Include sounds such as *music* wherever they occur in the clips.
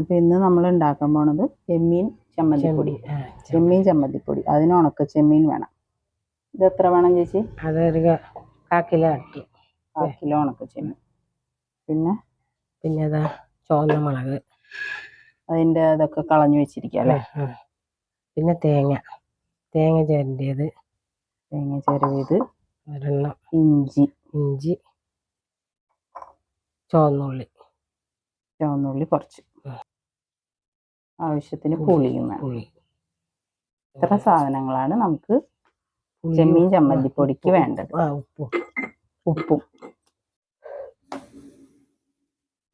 അപ്പൊ ഇന്ന് നമ്മൾ ഉണ്ടാക്കാൻ പോണത് ചെമ്മീൻ ചമ്മന്തിപ്പൊടി. ചെമ്മീൻ ചമ്മന്തിപ്പൊടി. അതിന് ഉണക്ക ചെമ്മീൻ വേണം. ഇത് എത്ര വേണം ചേച്ചി? അതൊരു ക- കിലോ ഉണക്ക ചെമ്മീൻ. പിന്നെ? പിന്നെ അതാ ചുവന്ന മുളക്. അതിന്റെ ഇതൊക്കെ കളഞ്ഞു വെച്ചിരിക്കുക അല്ലേ? പിന്നെ തേങ്ങ. തേങ്ങ ചേരേണ്ടത് തേങ്ങ ചേരവേത് ഒരെണ്ണം. ഇഞ്ചി. ഇഞ്ചി. ചുവന്നുള്ളി. ചുവന്നുള്ളി കുറച്ച്. ആവശ്യത്തിന് പുളിയും വേണം ഇത്ര സാധനങ്ങളാണ് നമുക്ക് ചെമ്മീൻ ചമ്മന്തിപ്പൊടിക്ക്. വേണ്ടത്. ഉപ്പും. ഉപ്പും.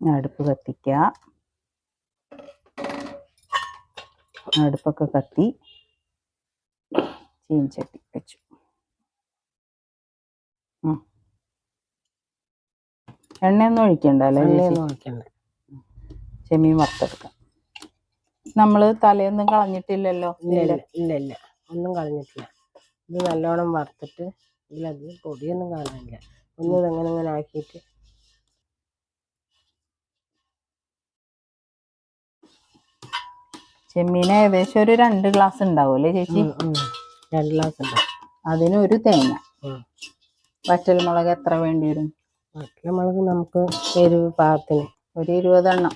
അടുപ്പ് കത്തിക്കുക അടുപ്പൊക്കെ കത്തി ചീൻചട്ടി വെച്ചു. എണ്ണയൊന്നും ഒഴിക്കണ്ട അല്ലേ എണ്ണയൊന്നും ഒഴിക്കണ്ട. ചെമ്മീൻ വറുത്തെടുക്കാം. നമ്മൾ തലയൊന്നും കളഞ്ഞിട്ടില്ലല്ലോ ഇല്ല ഇല്ല ഒന്നും കളഞ്ഞിട്ടില്ല. ഇത് നല്ലോണം വറുത്തിട്ട് ഇതിലത് പൊടിയൊന്നും കാണാനില്ല. ഒന്ന് ഇതങ്ങനെ ഇങ്ങനെ ആക്കിയിട്ട് ചെമ്മീൻ ഏകദേശം ഒരു രണ്ട് ഗ്ലാസ് ഉണ്ടാവുമല്ലേ ചേച്ചി. രണ്ട് ഗ്ലാസ് ഉണ്ടാവും അതിന് ഒരു തേങ്ങ. വറ്റൽമുളക് എത്ര വേണ്ടി വരും? വറ്റൽമുളക് മുളക് നമുക്ക് എരിവ് പാകത്തിന് ഒരു ഇരുപതെണ്ണം.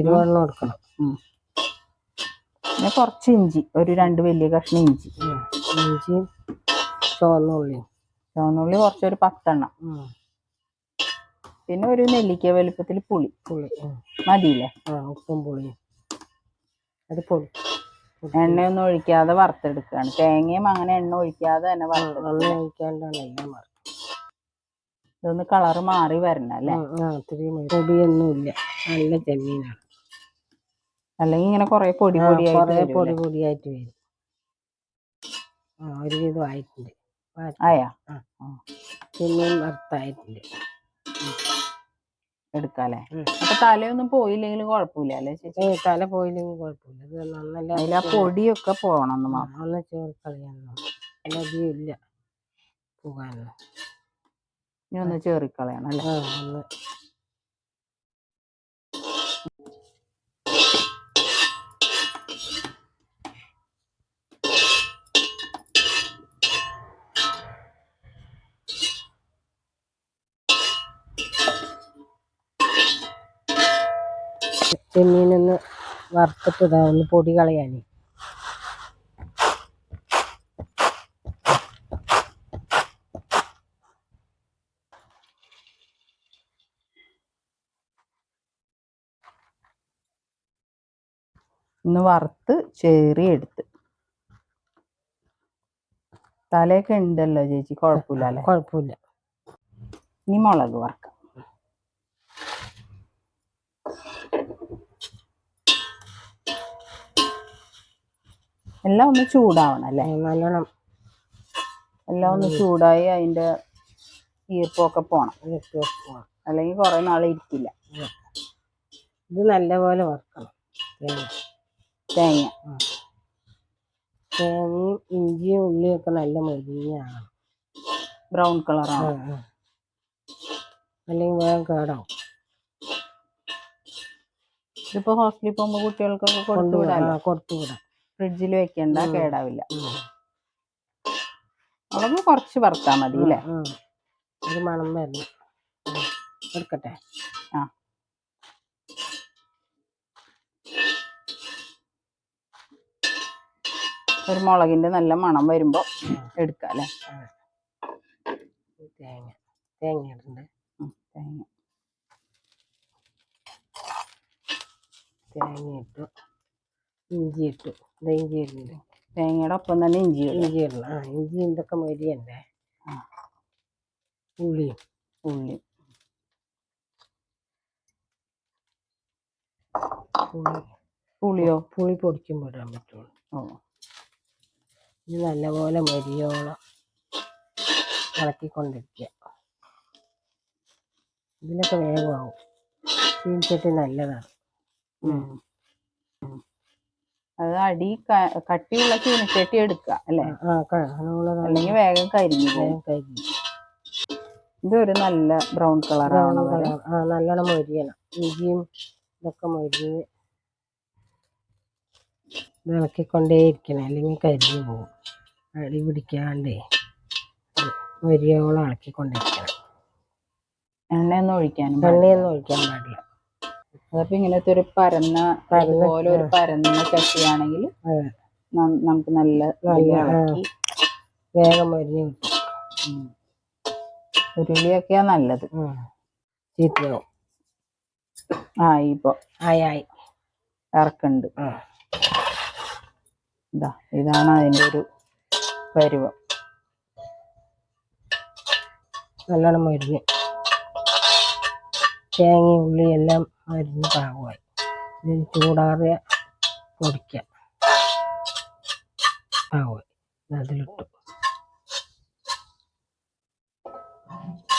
ഇരുപതെണ്ണം കൊടുക്കണം. പിന്നെ കുറച്ച് ഇഞ്ചി ഒരു രണ്ട് വലിയ കഷ്ണം ഇഞ്ചി. ഇഞ്ചി ചോന്നുള്ളി ചോന്നുള്ളി ചുവന്നുള്ളി കുറച്ചൊരു പത്തെണ്ണം. പിന്നെ ഒരു നെല്ലിക്ക വലുപ്പത്തിൽ പുളി. പുളി. മതിയില്ലേ? ഉപ്പും പുളിയും. അത് പൊടി എണ്ണയൊന്നും ഒഴിക്കാതെ വറുത്തെടുക്കുകയാണ് തേങ്ങയും അങ്ങനെ എണ്ണ ഒഴിക്കാതെ തന്നെ എല്ലാം ഇതൊന്ന് കളറ് മാറി വരണം അല്ലേ? ഉം, ആ നല്ല ചെമ്മീനാണ് അല്ലെങ്കിൽ ഇങ്ങനെ കുറെ പൊടി പൊടിയായിട്ട് പൊടി അല്ലേ? പൊടിയായിട്ട് വരും. ആ ഒരുവിധം ആയിട്ടുണ്ട്. ആയാ? ചെമ്മീൻ വറുത്തായിട്ടുണ്ട്. എടുക്കാല്ലേ. അപ്പൊ തലയൊന്നും പോയില്ലെങ്കിലും കുഴപ്പമില്ല അല്ലേ ചേച്ചി? തല പോയില്ലെങ്കിൽ കുഴപ്പമില്ല. ഇത് നല്ല അതിൽ ആ പൊടിയൊക്കെ പോകണം ഒന്ന് അലർജിയും ഇല്ല പോകാനോ ഇനി ഒന്ന് ചേറിക്കളയണം അല്ലേ? ചെമ്മീനൊന്ന് വറുത്തിട്ട് ഇതാ ഒന്ന് പൊടി കളയാനേ. ഒന്ന് വറുത്ത് ചേറി എടുത്ത്. തലയൊക്കെ ഉണ്ടല്ലോ ചേച്ചി കുഴപ്പമില്ല അല്ലേ? കുഴപ്പമില്ല. ഇനി മുളക് വറക്കാം. എല്ലാം ഒന്ന് ചൂടാവണം അല്ലേ? നല്ലോണം. എല്ലാം ഒന്ന് ചൂടായി അതിന്റെ ഈർപ്പമൊക്കെ പോണം. അല്ലെങ്കിൽ കുറെ നാൾ ഇരിക്കില്ല. ഇത് നല്ലപോലെ വറുക്കണം. തേങ്ങ. തേങ്ങ. തേങ്ങയും ഇഞ്ചിയും ഉള്ളിയും ഒക്കെ നല്ല മെലിഞ്ഞാണ് ബ്രൗൺ കളറാണ് അല്ലെങ്കിൽ വേഗം കേടാവും. ഇതിപ്പോ ഹോസ്റ്റലിൽ പോകുമ്പോ കുട്ടികൾക്കൊക്കെ കൊടുത്തു വിടാം കൊടുത്തു കൊടുത്തുവിടാം ഫ്രിഡ്ജിൽ വെക്കണ്ട കേടാവില്ല. മുളക് കുറച്ച് വറുത്താൽ മതി അല്ലേ ഒരു മണം വരണം. എടുക്കട്ടെ? ആ. ഒരു മുളകിന്റെ നല്ല മണം വരുമ്പോ എടുക്കാം അല്ലേ? തേങ്ങ. തേങ്ങ ഇടണ്ട്? തേങ്ങ. തേങ്ങ ഇട്ടു. ഇഞ്ചി ഇട്ടു ഇത് ഇഞ്ചി ഇടുന്നുണ്ട് തേങ്ങയുടെ ഒപ്പം തന്നെ ഇഞ്ചി ഇഞ്ചി ഇടണം ആ ഇഞ്ചി ഇതൊക്കെ മരിയണ്ടേ. ഉള്ളിയും. ഉള്ളി. പുളി പുളിയോ പുളി പൊടിക്കും ഇടാൻ പറ്റുള്ളൂ. ഓ. ഇത് നല്ലപോലെ മരിയോളം ഇളക്കിക്കൊണ്ടിരിക്കുക ഇതിലൊക്കെ വേഗമാവും. ചീനിച്ചട്ടി നല്ലതാണ്. അത് അടി കട്ടിയുള്ള ചീനച്ചട്ടി എടുക്കുക അല്ലേ? അല്ലെങ്കിൽ വേഗം കരിഞ്ഞു കരിഞ്ഞു. ഇതൊരു നല്ല ബ്രൗൺ കളർ ആ നല്ലോണം മൊരിയണം. ഇഞ്ചിയും ഇതൊക്കെ മൊരിഞ്ഞ് ഇത് ഇളക്കിക്കൊണ്ടേ ഇരിക്കണം അല്ലെങ്കിൽ കരിഞ്ഞു പോകും അടി പിടിക്കാണ്ടേ മരിയോളം ഇളക്കിക്കൊണ്ടിരിക്കണം. എണ്ണയൊന്നും ഒഴിക്കാനും. എണ്ണയൊന്നും ഒഴിക്കാൻ പാടില്ല. അതപ്പോ ഇങ്ങനത്തെ ഒരു പരന്ന പോലെ അതുപോലെ ഒരു പരന്ന ചട്ടിയാണെങ്കിൽ നമുക്ക് നല്ല വേഗം മൊരിഞ്ഞ് കിട്ടും. ഉരുളിയൊക്കെയാ നല്ലത്. ചീത്തയാവും. ആയി ഇപ്പൊ. ആയി ആയി. ഇറക്കുന്നുണ്ട് ഇതാ ഇതാണ് അതിന്റെ ഒരു പരുവം. നല്ലോണം മൊരിഞ്ഞ് തേങ്ങയും ഉള്ളി എല്ലാം മരുന്ന് പാകമായി. ഇതിന് ചൂടാറിയ പൊടിക്കുക പാകമായി. അതിലിട്ടു.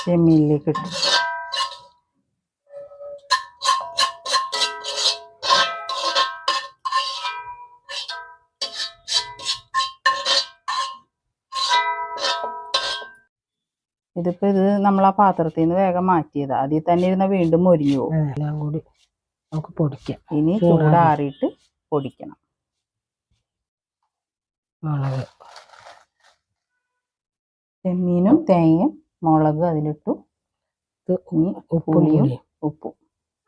ചെമ്മീനിലേക്ക് ഇട്ടു. ഇതിപ്പോ ഇത് നമ്മൾ ആ പാത്രത്തിൽ നിന്ന് വേഗം മാറ്റിയത്. അതിൽ തന്നെ ഇരുന്ന വീണ്ടും മൊരിഞ്ഞു പോകും. എല്ലാം കൂടി നമുക്ക് പൊടിക്കാം. ഇനി ചൂടാറി. ചൂടാറിയിട്ട് പൊടിക്കണം. മുളക്. ചെമ്മീനും തേങ്ങയും മുളക് അതിലിട്ടു. ഉപ്പുളിയും ഇനി ഉപ്പും പുളിയും കൂടി. ഉപ്പും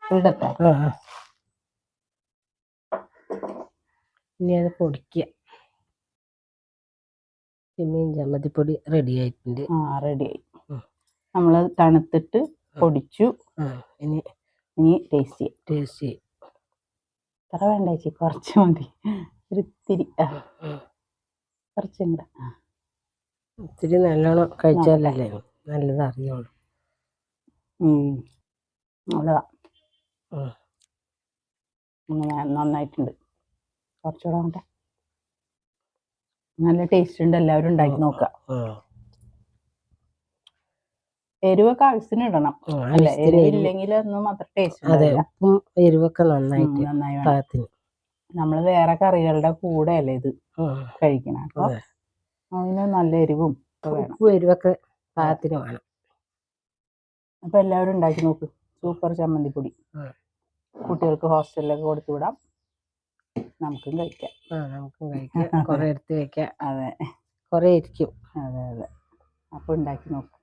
ഇടട്ടെ. ആ ആ. ഇനി അത് പൊടിക്കുക ചെമ്മീൻ ചമ്മന്തിപ്പൊടി റെഡി ആയിട്ടുണ്ട്. ആ റെഡി ഉം. നമ്മൾ തണുത്തിട്ട് പൊടിച്ചു. ഇനി ഇനി ടേസ്റ്റ് ചെയ്യാം. ടേസ്റ്റ് ചെയ്യും. ഇത്ര വേണ്ട ചേച്ചി കുറച്ച് മതി. ഒരിത്തിരി. കുറച്ചും കൂടെ. ഇത്തിരി നല്ലോണം കഴിച്ചാലല്ലേ നല്ലത്. അറിയുള്ളൂ. നല്ലതാ. നന്നായിട്ടുണ്ട്. കുറച്ചുകൂടെ നല്ല ടേസ്റ്റ് ഉണ്ട്. എല്ലാവരും ഉണ്ടാക്കി നോക്കുക. എരിവൊക്കെ ആവശ്യത്തിന് ഇടണം അല്ല. എരിവില്ലെങ്കിൽ ഒന്നും അത്ര ടേസ്റ്റ് അതെ. ഉപ്പും എരിവൊക്കെ നന്നായിട്ട് നന്നായി പാകത്തിന്. നമ്മൾ വേറെ കറികളുടെ കൂടെ അല്ലേ ഇത് കഴിക്കണം. അപ്പൊ അതിന് നല്ല എരിവും ഉപ്പും എരിവൊക്കെ പാകത്തിന് വേണം. അപ്പൊ എല്ലാവരും ഉണ്ടാക്കി നോക്ക്. സൂപ്പർ ചമ്മന്തിപ്പൊടി. പൊടി കുട്ടികൾക്ക് ഹോസ്റ്റലിലൊക്കെ കൊടുത്തു വിടാം നമുക്കും കഴിക്കാം. ആ നമുക്കും കഴിക്കാം. കുറെ എടുത്ത് വെക്കാം. *laughs* അതെ. കുറെ ഇരിക്കും അതെ അതെ. അപ്പൊ ഉണ്ടാക്കി നോക്ക്.